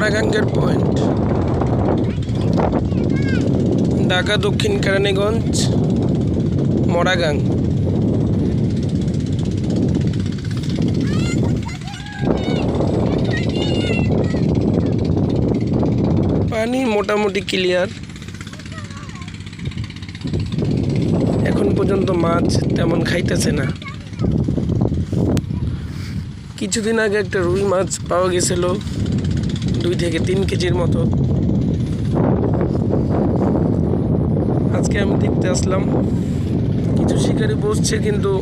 মরাগাঙ্গের point. Dhaka, দক্ষিণ কেরানীগঞ্জ মরাগাং পানি মোটামুটি ক্লিয়ার। এখন পর্যন্ত মাছ তেমন খাইতেছে না। কিছুদিন আগে একটা রুই মাছ পাওয়া গেছিল। দুই থেকে তিন কেজির মতো। আজকে আমি দেখতে আসলাম, কিছু শিকারি বসছে কিন্তু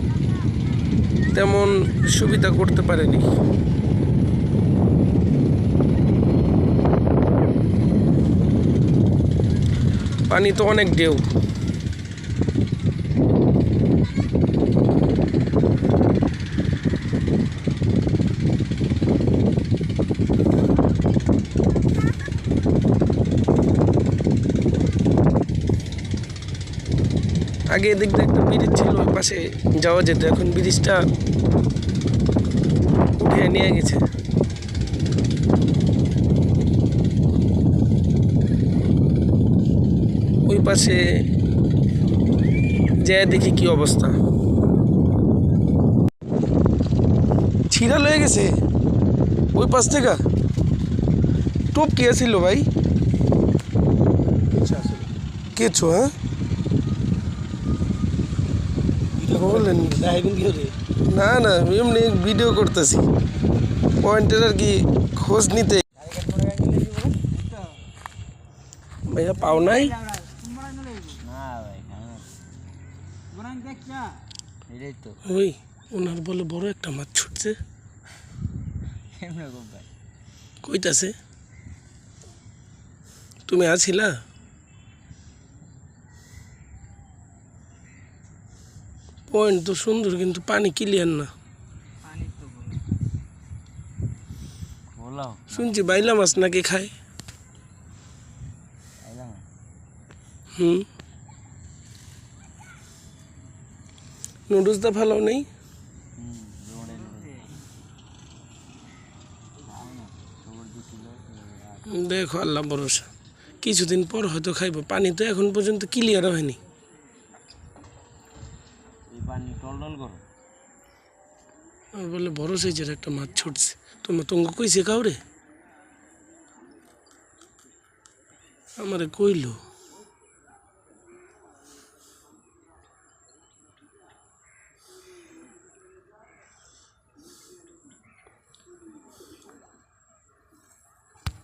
তেমন সুবিধা করতে পারেনি। পানি তো অনেক ঢেউ। আগে দিয়ে একটা ব্রিজ ছিল, ওই পাশে যাওয়া যেত, এখন ব্রিজটা উঠে নিয়ে গেছে। ওই পাশে যায় দেখি কি অবস্থা। ছিড়া লয়ে গেছে? ওই পাশ থেকে? টোপ কে ছিল ভাই? কেছো হ্যাঁ বললেন না না এমনি ভিডিও করতেছি। পয়েন্টের আর কি খোঁজ নিতে। ভাইয়া পাও নাই? ওই ওনার বলে বড় একটা মাছ ছুটছে। কইতাছে? তুমি আছিলা? পয়েন্ট তো সুন্দর কিন্তু পানি ক্লিয়ার না। শুনছি বাইলা মাছ নাকি খায়? হুম। নুডলসটা ভালো নেই? দেখো আল্লাহ ভরসা। কিছুদিন পর হয়তো খাইবো। পানি তো এখন পর্যন্ত ক্লিয়ার হয়নি। বলে বড় সাইজের একটা মাছ ছুটছে। তোমার তঙ্গ কইছে কাউরে? আমারে কইলো